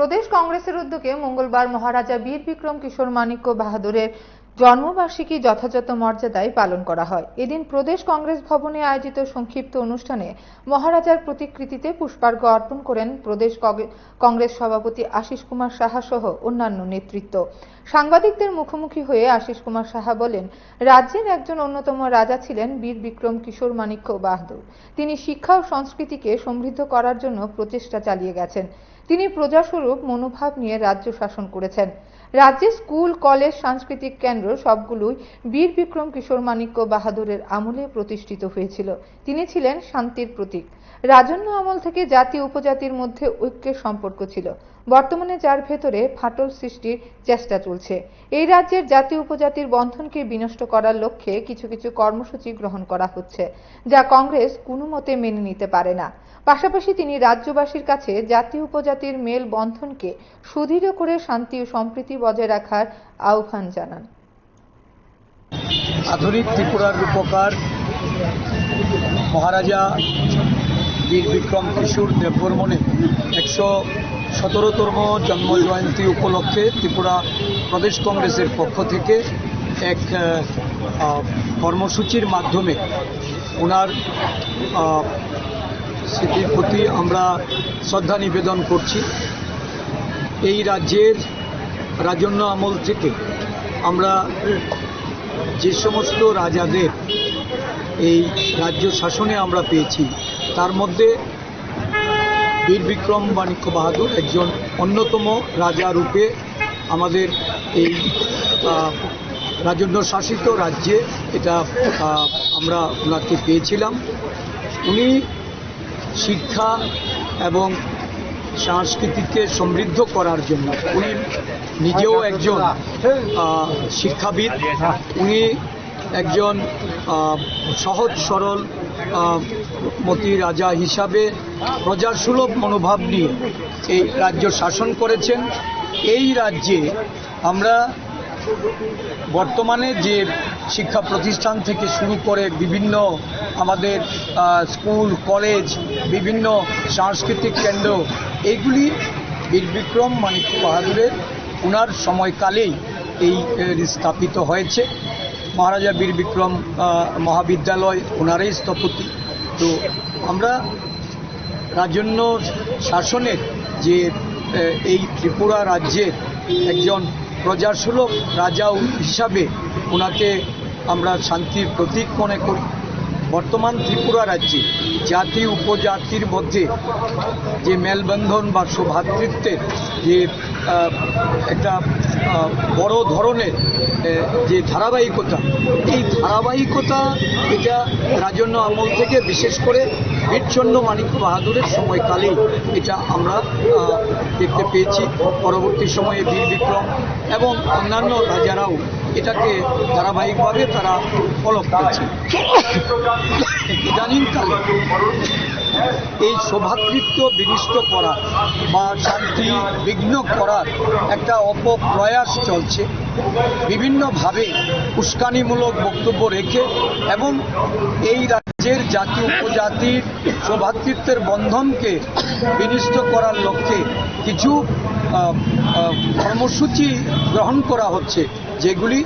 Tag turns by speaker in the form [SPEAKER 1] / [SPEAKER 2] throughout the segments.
[SPEAKER 1] প্রদেশ কংগ্রেসের উদ্যোগে মঙ্গলবার মহারাজা বীর বিক্রম কিশোর মাণিক্য বাহাদুরের জন্মবার্ষিকী যথাযথ মর্যাদায় পালন করা হয়। এদিন প্রদেশ কংগ্রেস ভবনে আয়োজিত সংক্ষিপ্ত অনুষ্ঠানে মহারাজার প্রতিকৃতিতে পুষ্পার্ঘ্য অর্পণ করেন প্রদেশ কংগ্রেস সভাপতি আশিস কুমার সাহা সহ অন্যান্য নেতৃত্ব। সাংবাদিকদের মুখোমুখি হয়ে আশিস কুমার সাহা বলেন, রাজ্যের একজন অন্যতম রাজা ছিলেন বীর বিক্রম কিশোর মাণিক্য বাহাদুর। তিনি শিক্ষা ও সংস্কৃতিকে সমৃদ্ধ করার জন্য প্রচেষ্টা চালিয়ে গেছেন। তিনি প্রজাস্বরূপ মনোভাব নিয়ে রাজ্য শাসন করেছেন। রাজ্যে স্কুল, কলেজ, সাংস্কৃতিক কেন্দ্র সবগুলোই বীর বিক্রম কিশোর মাণিক্য বাহাদুরের আমলে প্রতিষ্ঠিত হয়েছিল। তিনি ছিলেন শান্তির প্রতীক। রাজন্য আমল থেকে জাতি উপজাতির মধ্যে ঐক্যের সম্পর্ক ছিল। বর্তমানে যার ভেতরে ফাটল সৃষ্টির চেষ্টা চলছে। এই রাজ্যের জাতি উপজাতির বন্ধনকে বিনষ্ট করার লক্ষ্যে কিছু কিছু কর্মসূচি গ্রহণ করা হচ্ছে, যা কংগ্রেস কোনো মতে মেনে নিতে পারে না। পাশাপাশি তিনি রাজ্যবাসীর কাছে জাতি উপজাতির মেল বন্ধনকে সুদৃঢ় করে শান্তি ও সম্প্রীতি বজায় রাখার আহ্বান জানান।
[SPEAKER 2] আধুনিক ত্রিপুরার রূপকার মহারাজা বীর বিক্রম কিশোর দেববর্মনে একশো সতেরোতম জন্ম জয়ন্তী উপলক্ষে ত্রিপুরা প্রদেশ কংগ্রেসের পক্ষ থেকে এক কর্মসূচির মাধ্যমে ওনার স্মৃতির প্রতি আমরা শ্রদ্ধা নিবেদন করছি। এই রাজ্যের রাজন্য আমল থেকে আমরা যে সমস্ত রাজাদের এই রাজ্য শাসনে আমরা পেয়েছি, তার মধ্যে বীর বিক্রম বাণিক্য বাহাদুর একজন অন্যতম রাজা রূপে আমাদের এই রাজন্য শাসিত রাজ্যে এটা আমরা ওনাকে পেয়েছিলাম। উনি শিক্ষা এবং সংস্কৃতিকে সমৃদ্ধ করার জন্য। উনি নিজেও একজন শিক্ষাবিদ। উনি একজন সহজ, সরল মতি রাজা হিসাবে প্রজাসুলভ মনোভাব নিয়ে এই রাজ্য শাসন করেছেন। এই রাজ্যে আমরা বর্তমানে যে শিক্ষা প্রতিষ্ঠান থেকে শুরু করে বিভিন্ন আমাদের স্কুল, কলেজ, বিভিন্ন সাংস্কৃতিক কেন্দ্র এইগুলি বীর বিক্রম মানিক বাহাদুরের ওনার সময়কালেই এই স্থাপিত হয়েছে। মহারাজা বীর বিক্রম মহাবিদ্যালয় ওনারই স্থপতি। তো আমরা রাজন্য শাসনের যে এই ত্রিপুরা রাজ্যের একজন প্রজাসুলভ রাজাও হিসাবে ওনাকে আমরা শান্তির প্রতীক মনে করি। বর্তমান ত্রিপুরা রাজ্যে জাতি উপজাতির মধ্যে যে মেলবন্ধন বা সৌভাতৃত্বের যে একটা বড় ধরনের যে ধারাবাহিকতা, এই ধারাবাহিকতা এটা রাজন্য আমল থেকে বিশেষ করে বীরচন্দ্র মাণিক্য বাহাদুরের সময়কালেই এটা আমরা দেখতে পেয়েছি। পরবর্তী সময়ে বীর বিক্রম এবং অন্যান্য রাজারাও এটাকে ধারাবাহিকভাবে তারা ফলো করেছে। ইদানিংকালে এই সৌভাতৃত্ব বিনিষ্ট করা বা শান্তি বিঘ্ন করার একটা অপপ্রয়াস চলছে। বিভিন্নভাবে উস্কানিমূলক বক্তব্য রেখে এবং এই রাজ্যের জাতি উপজাতির সৌভাতৃত্বের বন্ধনকে বিনিষ্ট করার লক্ষ্যে কিছু কর্মসূচি গ্রহণ করা হচ্ছে। যেগুলি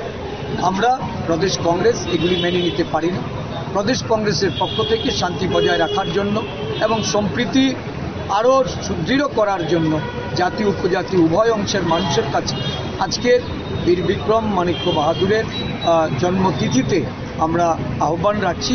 [SPEAKER 2] আমরা প্রদেশ কংগ্রেস এগুলি মেনে নিতে পারি না প্রদেশ কংগ্রেসের পক্ষ থেকে শান্তি বজায় রাখার জন্য এবং সম্প্রীতি আরও সুদৃঢ় করার জন্য জাতি উপজাতি উভয় অংশের মানুষের কাছে আজকের বীর বিক্রম মাণিক্য বাহাদুরের জন্মতিথিতে আমরা আহ্বান রাখছি।